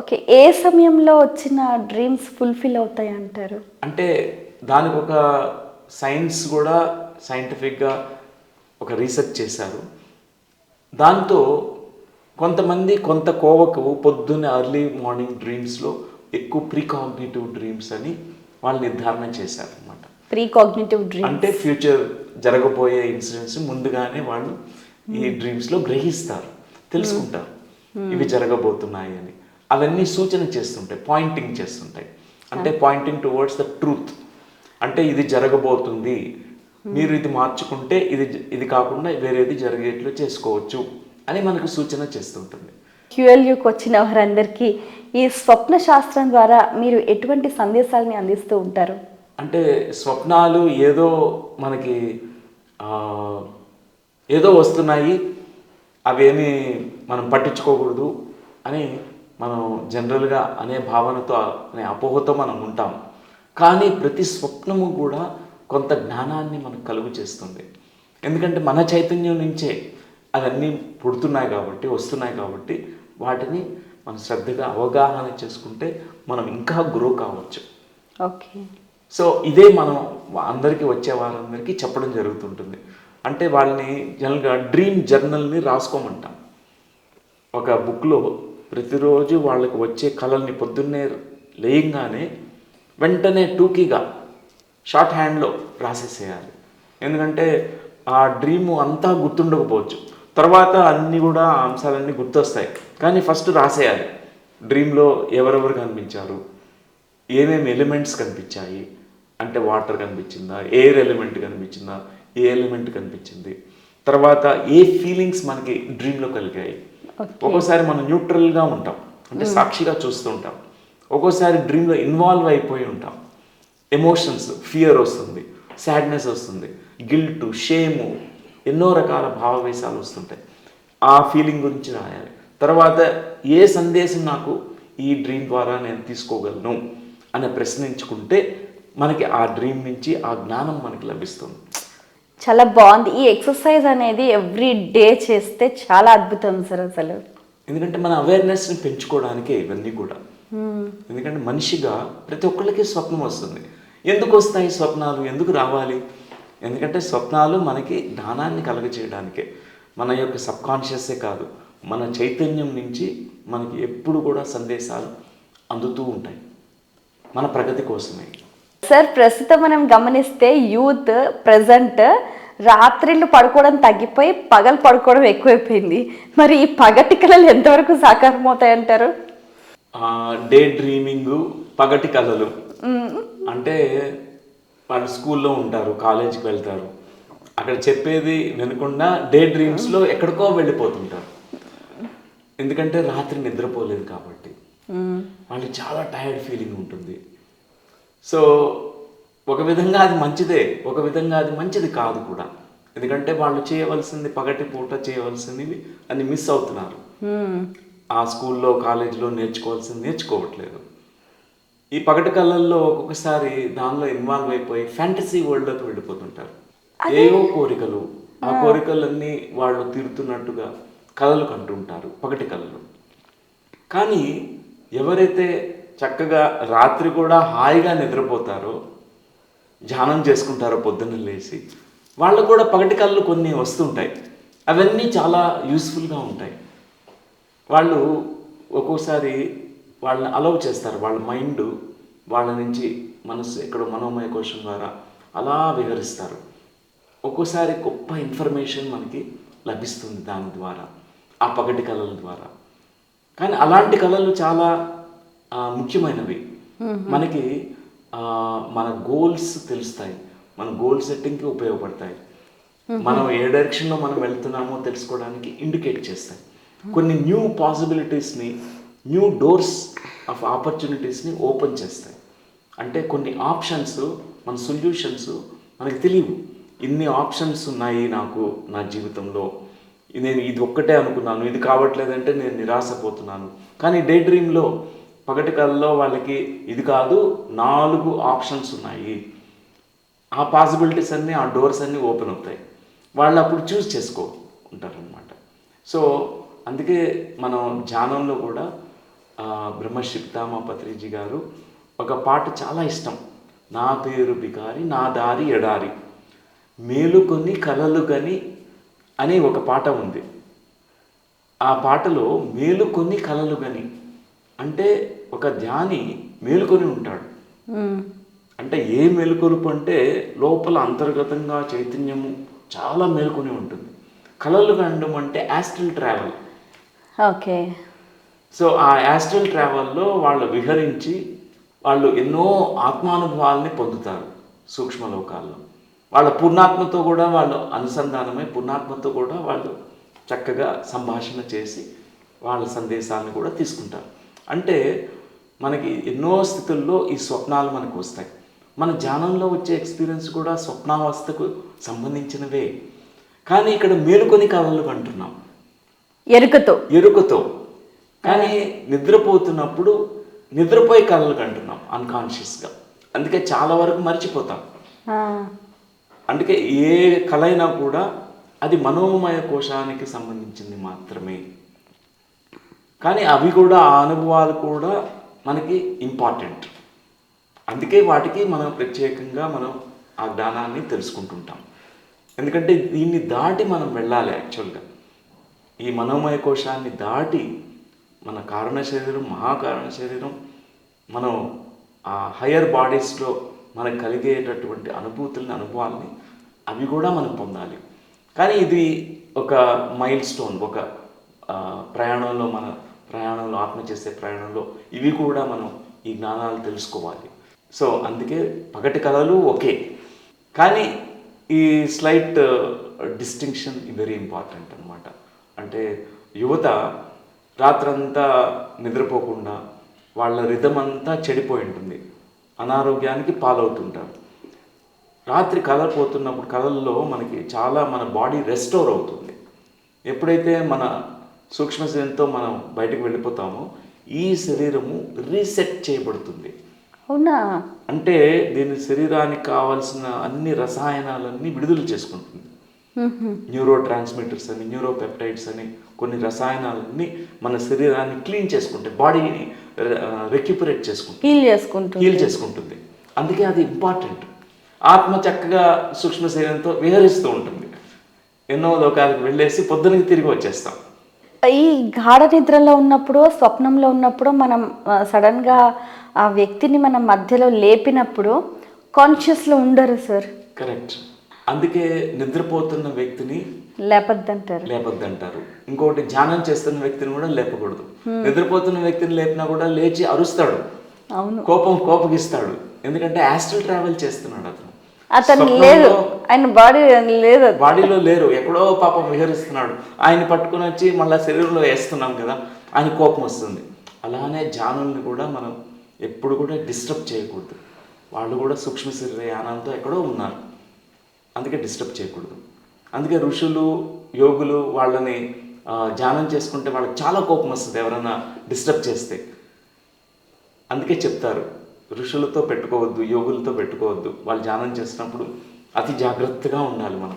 Okay ఏ సమయంలో వచ్చిన dreams fulfil అవుతాయి అంటారు? అంటే దానికి ఒక సైన్స్ కూడా సైంటిఫిక్గా ఒక రీసెర్చ్ చేశారు. దాంతో కొంతమంది కొంత కోవకు పొద్దున్న ఎర్లీ మార్నింగ్ డ్రీమ్స్లో ఎక్కువ ప్రీకాగ్నేటివ్ డ్రీమ్స్ అని వాళ్ళు నిర్ధారణ చేశారు అనమాట ప్రీ కాగ్నిటివ్ డ్రీమ్ అంటే ఫ్యూచర్ జరగబోయే ఇన్సిడెంట్స్ ముందుగానే వాళ్ళు ఈ డ్రీమ్స్లో గ్రహిస్తారు తెలుసుకుంటారు. ఇవి జరగబోతున్నాయి అని. అవన్నీ సూచన చేస్తుంటాయి పాయింటింగ్ చేస్తుంటాయి. అంటే పాయింటింగ్ టువర్డ్స్ ద ట్రూత్ అంటే ఇది జరగబోతుంది. మీరు ఇది మార్చుకుంటే ఇది ఇది కాకుండా వేరేది జరిగేట్లు చేసుకోవచ్చు అని మనకు సూచన చేస్తుంటుంది. క్యూఎల్యూకి వచ్చిన వారందరికీ ఈ స్వప్న శాస్త్రం ద్వారా మీరు ఎటువంటి సందేశాలని అందిస్తూ ఉంటారు? అంటే స్వప్నాలు ఏదో మనకి ఏదో వస్తున్నాయి అవేమి మనం పట్టించుకోకూడదు అని మనం జనరల్గా అనే భావనతో అనే అపోహతో మనం ఉంటాం. కానీ ప్రతి స్వప్నము కూడా కొంత జ్ఞానాన్ని మనకు కలుగు చేస్తుంది. ఎందుకంటే మన చైతన్యం నుంచే అవన్నీ పుడుతున్నాయి కాబట్టి వస్తున్నాయి కాబట్టి వాటిని మనం శ్రద్ధగా అవగాహన చేసుకుంటే మనం ఇంకా గ్రో కావచ్చు. ఓకే. సో ఇదే మనం అందరికీ వచ్చే వారందరికీ చెప్పడం జరుగుతుంటుంది. అంటే వాళ్ళని జనరల్గా డ్రీమ్ జర్నల్ని రాసుకోమంటాం. ఒక బుక్లో ప్రతిరోజు వాళ్ళకి వచ్చే కళల్ని పొద్దున్నే లేయంగానే వెంటనే టూకీగా షార్ట్ హ్యాండ్లో రాసేసేయాలి. ఎందుకంటే ఆ డ్రీము అంతా గుర్తుండకపోవచ్చు. తర్వాత అన్నీ కూడా అంశాలన్నీ గుర్తొస్తాయి. కానీ ఫస్ట్ రాసేయాలి. డ్రీమ్లో ఎవరెవరు కనిపించారు? ఏమేమి ఎలిమెంట్స్ కనిపించాయి? అంటే వాటర్ కనిపించిందా? ఎయిర్ ఎలిమెంట్ కనిపించిందా? ఏ ఎలిమెంట్ కనిపించింది? తర్వాత ఏ ఫీలింగ్స్ మనకి డ్రీమ్లో కలిగాయి? ఒక్కోసారి మనం న్యూట్రల్గా ఉంటాం. అంటే సాక్షిగా చూస్తూ ఉంటాం. ఒక్కోసారి డ్రీమ్లో ఇన్వాల్వ్ అయిపోయి ఉంటాం. ఎమోషన్స్ ఫియర్ వస్తుంది. సాడ్నెస్ వస్తుంది. గిల్ట్ షేము ఎన్నో రకాల భావవేశాలు వస్తుంటాయి. ఆ ఫీలింగ్ గురించి రాయాలి. తర్వాత ఏ సందేశం నాకు ఈ డ్రీమ్ ద్వారా నేను తీసుకోగలను అని ప్రశ్నించుకుంటే మనకి ఆ డ్రీమ్ నుంచి ఆ జ్ఞానం మనకి లభిస్తుంది. చాలా బాగుంది. ఈ ఎక్సర్సైజ్ అనేది ఎవ్రీ డే చేస్తే చాలా అద్భుతం సార్ అసలు. ఎందుకంటే మన అవేర్నెస్ని పెంచుకోవడానికే ఇవన్నీ కూడా. ఎందుకంటే మనిషిగా ప్రతి ఒక్కళ్ళకి స్వప్నం వస్తుంది. ఎందుకు వస్తాయి స్వప్నాలు? ఎందుకు రావాలి? ఎందుకంటే స్వప్నాలు మనకి జ్ఞానాన్ని కలగజేయడానికే మన యొక్క సబ్కాన్షియస్సే కాదు. మన చైతన్యం నుంచి మనకి ఎప్పుడు కూడా సందేశాలు అందుతూ ఉంటాయి. మన ప్రగతి కోసమే. సార్ ప్రస్తుతం మనం గమనిస్తే యూత్ ప్రజెంట్ రాత్రిళ్ళు పడుకోవడం తగ్గిపోయి పగలు పడుకోవడం ఎక్కువైపోయింది. మరి ఈ పగటి కళలు ఎంతవరకు సాకారం అవుతాయంటారు డే డ్రీమింగ్ పగటి కళలు అంటే వాళ్ళు స్కూల్లో ఉంటారు కాలేజీకి వెళ్తారు. అక్కడ చెప్పేది వినకుండా డే డ్రీమ్స్లో ఎక్కడికో వెళ్ళిపోతుంటారు. ఎందుకంటే రాత్రి నిద్రపోలేదు కాబట్టి. వాళ్ళకి చాలా టైర్డ్ ఫీలింగ్ ఉంటుంది. సో ఒక విధంగా అది మంచిదే ఒక విధంగా అది మంచిది కాదు కూడా. ఎందుకంటే వాళ్ళు చేయవలసింది పగటి పూట చేయవలసినవి అని మిస్ అవుతున్నారు. ఆ స్కూల్లో కాలేజీలో నేర్చుకోవాల్సింది నేర్చుకోవట్లేదు. ఈ పగటి కళల్లో ఒక్కొక్కసారి దానిలో ఇన్వాల్వ్ అయిపోయి ఫ్యాంటసీ వరల్డ్లోకి వెళ్ళిపోతుంటారు. ఏవో కోరికలు ఆ కోరికలన్నీ వాళ్ళు తీరుతున్నట్టుగా కళలు కంటుంటారు పగటి కళలు కానీ ఎవరైతే చక్కగా రాత్రి కూడా హాయిగా నిద్రపోతారో ధ్యానం చేసుకుంటారు పొద్దున్న లేచి. వాళ్ళకు కూడా పగటి కళ్ళు కొన్ని వస్తుంటాయి. అవన్నీ చాలా యూస్ఫుల్గా ఉంటాయి. వాళ్ళు ఒక్కోసారి వాళ్ళని అలౌ చేస్తారు. వాళ్ళ మైండ్ వాళ్ళ నుంచి మనసు ఎక్కడో మనోమయ కోశం ద్వారా అలా విహరిస్తారు. ఒక్కోసారి గొప్ప ఇన్ఫర్మేషన్ మనకి లభిస్తుంది దాని ద్వారా ఆ పగటి కళల ద్వారా. కానీ అలాంటి కళలు చాలా ముఖ్యమైనవి. మనకి మన గోల్స్ తెలుస్తాయి. మన గోల్ సెట్టింగ్కి ఉపయోగపడతాయి. మనం ఏ డైరెక్షన్లో మనం వెళ్తున్నామో తెలుసుకోవడానికి ఇండికేట్ చేస్తాయి. కొన్ని న్యూ పాసిబిలిటీస్ని న్యూ డోర్స్ ఆఫ్ ఆపర్చునిటీస్ని ఓపెన్ చేస్తాయి. అంటే కొన్ని ఆప్షన్స్ మన సొల్యూషన్స్ మనకి తెలియవు. ఇన్ని ఆప్షన్స్ ఉన్నాయి నాకు నా జీవితంలో. నేను ఇది ఒక్కటే అనుకున్నాను. ఇది కావట్లేదంటే నేను నిరాశపోతున్నాను. కానీ డే డ్రీమ్లో పగటి కళ్ళలో వాళ్ళకి ఇది కాదు నాలుగు ఆప్షన్స్ ఉన్నాయి. ఆ పాసిబిలిటీస్ అన్నీ ఆ డోర్స్ అన్నీ ఓపెన్ అవుతాయి. వాళ్ళు అప్పుడు చూస్ చేసుకో ఉంటారనమాట సో అందుకే మనం ధ్యానంలో కూడా బ్రహ్మశిప్తామ పత్రిజీ గారు ఒక పాట చాలా ఇష్టం. నా పేరు బికారి నా దారి ఎడారి మేలుకొని కలలు గని అనే ఒక పాట ఉంది. ఆ పాటలో మేలుకొని కలలు గని అంటే ఒక ధ్యాని మేలుకొని ఉంటాడు. అంటే ఏ మేలుకొలుపు అంటే లోపల అంతర్గతంగా చైతన్యము చాలా మేలుకొని ఉంటుంది. కలలు కండం అంటే యాస్ట్రల్ ట్రావెల్ ఓకే. సో ఆ యాస్ట్రల్ ట్రావెల్లో వాళ్ళు విహరించి వాళ్ళు ఎన్నో ఆత్మానుభవాల్ని పొందుతారు సూక్ష్మలోకాల్లో. వాళ్ళ పూర్ణాత్మతో కూడా వాళ్ళు అనుసంధానమై పూర్ణాత్మతో కూడా వాళ్ళు చక్కగా సంభాషణ చేసి వాళ్ళ సందేశాలను కూడా తీసుకుంటారు. అంటే మనకి ఎన్నో స్థితుల్లో ఈ స్వప్నాలు మనకు వస్తాయి. మన ధ్యానంలో వచ్చే ఎక్స్పీరియన్స్ కూడా స్వప్నావస్థకు సంబంధించినవే. కానీ ఇక్కడ మేలుకొని కళలు అంటున్నాం. ఎరుకతో. ఎరుకతో. కానీ నిద్రపోతున్నప్పుడు నిద్రపోయి కళలు కంటున్నాం అన్కాన్షియస్గా అందుకే చాలా వరకు మర్చిపోతాం. అందుకే ఏ కళ అయినా కూడా అది మనోమయ కోశానికి సంబంధించింది మాత్రమే. కానీ అవి కూడా ఆ అనుభవాలు కూడా మనకి ఇంపార్టెంట్ అందుకే వాటికి మనం ప్రత్యేకంగా మనం ఆ జ్ఞానాన్ని తెలుసుకుంటుంటాం. ఎందుకంటే దీన్ని దాటి మనం వెళ్ళాలి యాక్చువల్గా ఈ మనోమయ కోశాన్ని దాటి మన కారణ శరీరం మహాకారణ శరీరం మనం ఆ హయ్యర్ బాడీస్లో మనకు కలిగేటటువంటి అనుభూతుల్ని అనుభవాల్ని అవి కూడా మనం పొందాలి. కానీ ఇది ఒక మైల్ స్టోన్ ఒక ప్రయాణంలో మన ప్రయాణంలో ఆత్మ చేసే ప్రయాణంలో ఇవి కూడా మనం ఈ జ్ఞానాలు తెలుసుకోవాలి. సో అందుకే పగటి కళలు ఒకే కానీ ఈ స్లైట్ డిస్టింక్షన్ వెరీ ఇంపార్టెంట్ అనమాట అంటే యువత రాత్రంతా నిద్రపోకుండా వాళ్ళ రిధం అంతా చెడిపోయి ఉంటుంది. అనారోగ్యానికి పాలవుతుంటారు. రాత్రి కళ పోతున్నప్పుడు కళల్లో మనకి చాలా మన బాడీ రెస్టోర్ అవుతుంది. ఎప్పుడైతే మన సూక్ష్మ శరీరంతో మనం బయటకు వెళ్ళిపోతామో ఈ శరీరము రీసెట్ చేయబడుతుంది. అవునా? అంటే దీని శరీరానికి కావాల్సిన అన్ని రసాయనాలన్నీ విడుదల చేసుకుంటుంది. న్యూరో ట్రాన్స్మిటర్స్ అని న్యూరో పెప్టైడ్స్ అని కొన్ని రసాయనాలన్నీ మన శరీరాన్ని క్లీన్ చేసుకుంటాయి బాడీని రెక్యుపరేట్ చేసుకుంటుంది. హీల్ చేసుకుంటూ హీల్ చేసుకుంటుంది. అందుకే అది ఇంపార్టెంట్. ఆత్మ చక్కగా సూక్ష్మ శరీరంతో విహరిస్తూ ఉంటుంది. ఎన్నో లోకాలకు వెళ్ళేసి పొద్దునకి తిరిగి వచ్చేస్తాం. ఈ గాఢ నిద్రలో ఉన్నప్పుడు స్వప్నంలో ఉన్నప్పుడు మనం సడన్గా ఆ వ్యక్తిని మనం మధ్యలో లేపినప్పుడు కాన్షియస్లో ఉండరు సార్ కరెక్ట్ అందుకే నిద్రపోతున్న వ్యక్తిని లేపద్దంటారు. లేపొద్దంటారు. ఇంకోటి ధ్యానం చేస్తున్న వ్యక్తిని కూడా లేపకూడదు. నిద్రపోతున్న వ్యక్తిని లేపినా కూడా లేచి అరుస్తాడు. అవును. కోపం కోపగిస్తాడు. ఎందుకంటే యాస్ట్రల్ ట్రావెల్ చేస్తున్నాడు అతను. అతను లేదు. ఆయన బాడీ లేదు బాడీలో లేరు. ఎక్కడో పాపం విహరిస్తున్నాడు. ఆయన పట్టుకుని వచ్చి మళ్ళీ శరీరంలో వేస్తున్నాం కదా ఆయన కోపం వస్తుంది. అలానే జానుల్ని కూడా మనం ఎప్పుడు కూడా డిస్టర్బ్ చేయకూడదు. వాళ్ళు కూడా సూక్ష్మ శరీర యానంతో ఎక్కడో ఉన్నారు. అందుకే డిస్టర్బ్ చేయకూడదు. అందుకే ఋషులు యోగులు వాళ్ళని ధ్యానం చేసుకుంటే వాళ్ళకి చాలా కోపం వస్తుంది ఎవరైనా డిస్టర్బ్ చేస్తే. అందుకే చెప్తారు ఋషులతో పెట్టుకోవద్దు యోగులతో పెట్టుకోవద్దు. వాళ్ళు ధ్యానం చేసినప్పుడు అతి జాగ్రత్తగా ఉండాలి మనం.